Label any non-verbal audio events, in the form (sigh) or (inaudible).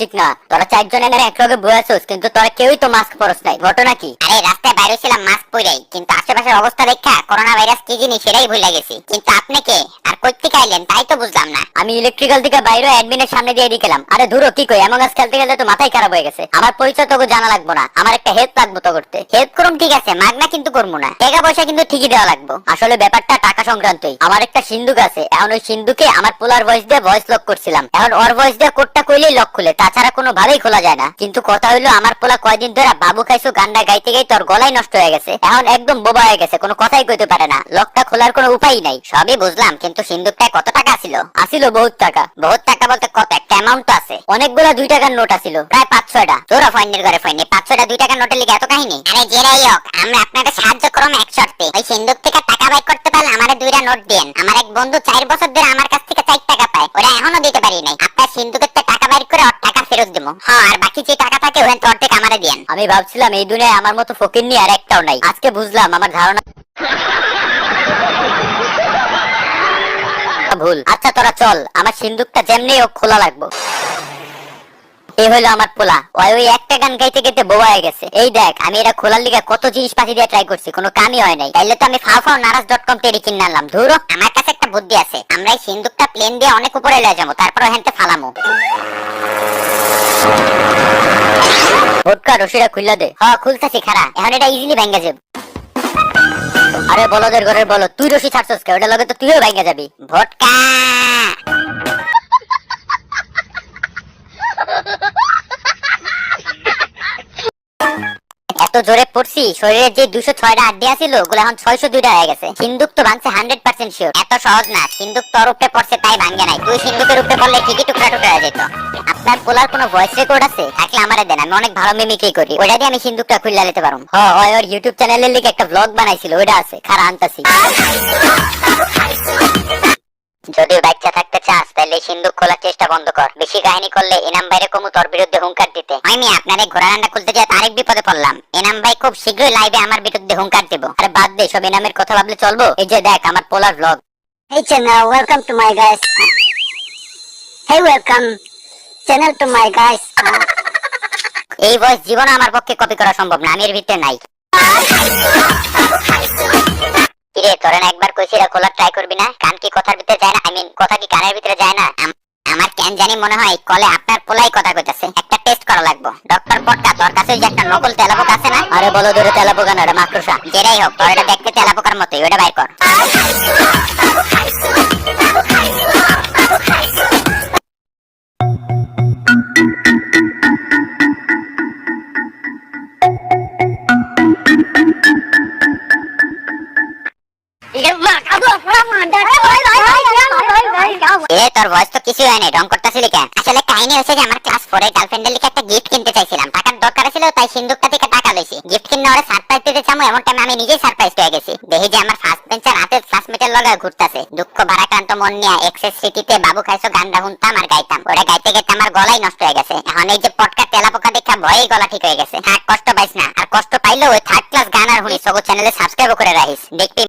চিক না। তোরা চারজন এখানে একলগে বয়ে আছোস কিন্তু তোরা কেউই তো মাস্ক পরস নাই ঘটনা কি আরে রাস্তায় বাইরে ছিলাম মাস্ক পরেই কিন্তু আশেপাশের অবস্থা দেখা করোনা ভাইরাস কি জিনিস সেটাই ভুলে গেছি। কিন্তু আপনি কে? আর কই থেকে আইলেন তাই তো বুঝলাম না। আমি ইলেকট্রিক্যাল থেকে বাইরে অ্যাডমিনের সামনে দিয়ে দিকেলাম আরে ধুরো কি কই এমন গাছ খেলতে গেলে তো মাথায় খারাপ হয়ে গেছে। আমার পরিচয় তোকে জানা লাগবো না। আমার একটা হেল্প লাগবো তো করতে। হেল্প করুন ঠিক আছে মাগনা কিন্তু করব না। টাকা পয়সা কিন্তু ঠিকই দেওয়া লাগবো। আসলে ব্যাপারটা টাকা সংক্রান্তই। আমার একটা সিন্ধুক আছে। এখন ওই সিন্ধুকে আমার পোলার ভয়েস দিয়ে ভয়েস লক করছিলাম। এখন ওর ভয়েস দিয়ে কোডটা কইলেই লক খুলে তাছাড়া কোনো ভাবেই খোলা যায় না। কিন্তু কথা হইল, আমার পোলা কয়দিন ধরে বাবু খাইছো, গান্ডা গাইতে গাইতে তোর গলাই নষ্ট হয়ে গেছে। এখন একদম বোবা হয়ে গেছে, কোনো কথাই কইতে পারে না। লকটা খোলার কোনো উপায় নাই। সবই বুঝলাম, কিন্তু সিন্ধুকটায় কত টাকা ছিল? আসিল বহুত টাকা। বহুত টাকা বলতে কত? একটা অ্যামাউন্ট আছে। অনেকগুলা দুই টাকার নোট আসিল প্রায় পাঁচ ছয়টা। তোরা ফাইনের ঘরে ফাইনে পাঁচশোটা দুই টাকার নোটের লিগে এত কাহিনী? আরে যেরাই হোক, আমরা আপনাকে সাহায্য করব এক শর্তে। ওই সিন্ধুক থেকে টাকা বাই করতে আমারে দুইটা নোট দেন আমার এক বন্ধু চার বছর ধরে আমার কাছ থেকে চার টাকা পায়। ওরা এখনও দিতে পারি নাই। আপনার সিন্ধুকের থেকে টাকা বাইর করে ওর টাকা ফেরত দেবো। হ্যাঁ আর বাকি যে টাকা থাকে ওখান তোর থেকে আমারে দেন আমি ভাবছিলাম এই দুনিয়ায় আমার মতো ফকির নিয়ে আর একটাও নাই। আজকে বুঝলাম আমার ধারণা ভুল। আচ্ছা তোরা চল। আমার সিন্দুকটা যেমনি হোক খোলা লাগবো। এই হলো আমার পোলা। ওই ওই একটা গান গাইতে গাইতে বোবা হয়ে গেছে। এই দেখ, আমি এটা খোলার লিগে কত জিনিস পাতি দিয়ে ট্রাই করছি, কোনো কামই হয় নাই। তাইলে তো আমি ফাও ফাও নারাজ ডট কম টেরি কিনে আনলাম ধুরো, আমার কাছে একটা বুদ্ধি আছে। আমরা এই সিন্ধুকটা প্লেন দিয়ে অনেক উপরে লয়ে যাব, তারপর ওখানতে ফালামো। ভোটকা রশিটা খুললা দে। হ, খুলতেছি খারা এখন এটা ইজিলি ভেঙে যাবে। আরে বলদের ঘরের বলো তুই রশি ছাড়ছস কে? ওটা লগে তো তুইও ভাঙ্গা যাবি। ভোটকা! জোরে পড়ছি শরীরে যে দুশো ছয়টা আড্ডি আছিল ওগুলো এখন ছয়শো দুইটা হয়ে গেছে। সিন্দুক তো ভাঙছে হান্ড্রেড পার্সেন্ট শিওর এত সহজ না সিন্ধুক তোর উপরে পড়ছে তাই ভাঙ্গে নাই। তুই সিন্ধুকের উপরে পড়লে ঠিকই টুকরা টুকরা হয়ে যেত। আপনার পোলার কোনো ভয়েস রেকর্ড আছে? থাকলে আমারে দেন আমি অনেক ভালো মিমিক্রি করি। ওইটা দিয়ে আমি সিন্দুকটা খুললা নিতে পারব হ হয় ওর ইউটিউব চ্যানেলের লিগে একটা ব্লগ বানাইছিল ওইটা আছে। খারা আনতাছি। (laughs) যদি বাচ্চা থাকতে তাহলে সিন্ধুক খোলার চেষ্টা বন্ধ কর। বেশি কাহিনী করলে এনাম বাইরে কমু তোর বিরুদ্ধে হুঙ্কার দিতে। আমি আপনার এই ঘোড়া রান্না খুলতে যেয়ে আরেক বিপদে পড়লাম। এনাম ভাই খুব শীঘ্রই লাইভে আমার বিরুদ্ধে হুঙ্কার দিব। আরে বাদ দে সব এনামের কথা ভাবলে চলবো। এই যে দেখ আমার পোলার blog Hey channel, welcome to my guys. Hey welcome. Channel to my guys. এই ভয়েস জীবনে আমার পক্ষে কপি করা সম্ভব না আমি এর ভিতরে নাই। (laughs) কিরে তোরা একবার কইছি রে খোলা ট্রাই করবি না? কথার ভিতরে যায় না আই মিন কথা কি কানের ভিতরে যায় না? আমার কেন জানি মনে হয় কলে আপনার পোলাই কথা কইতাছে। একটা টেস্ট করা লাগবে। ডক্টর পটকা তোর কাছে যে একটা নকল তেলাপোকা আছে না? আরে বলো ধরে তেলাপোকা না এটা মাকড়সা। যেটাই হোক তোর এটা দেখতে তেলাপোকার মতোই ওটা বাইর কর। (laughs) তোর ভয়েস তো কিছুই হয় নাই ঢং করতেছিলি কেন? আসলে কাহিনী হচ্ছে যে আমার ক্লাস ফোর এর গার্লফ্রেন্ডের লিখে একটা গিফট কিনতে চাইছিলাম। টাকার দরকার ছিল, তাই সিন্ধুকটা থেকে টাকা লইছি। গিফট কিনে ওরে সারপ্রাইজ দিতে চামু এমন টাইমে আমি নিজেই সারপ্রাইজ হয়ে গেছি। দেখি যে আমার ফার্স্ট বেঞ্চের হাতে ক্লাসমেটের লগে ঘুরতাছে। দুঃখ, ভারাক্রান্ত মন নিয়ে এক্সেস স্মৃতিতে বাবু খাইছো গানটা শুনতাম আর গাইতাম। ওটা গাইতে গাইতে আমার গলাই নষ্ট হয়ে গেছে। এখন এই যে পটকা তেলা পোকা দেখা ভয়েই গলা ঠিক হয়ে গেছে। থাক কষ্ট পাইস না। আর কষ্ট পাইলেও ওই থার্ড ক্লাস গান আর শুনি সগো চ্যানেলে সাবস্ক্রাইব করে রাখিস। দেখবি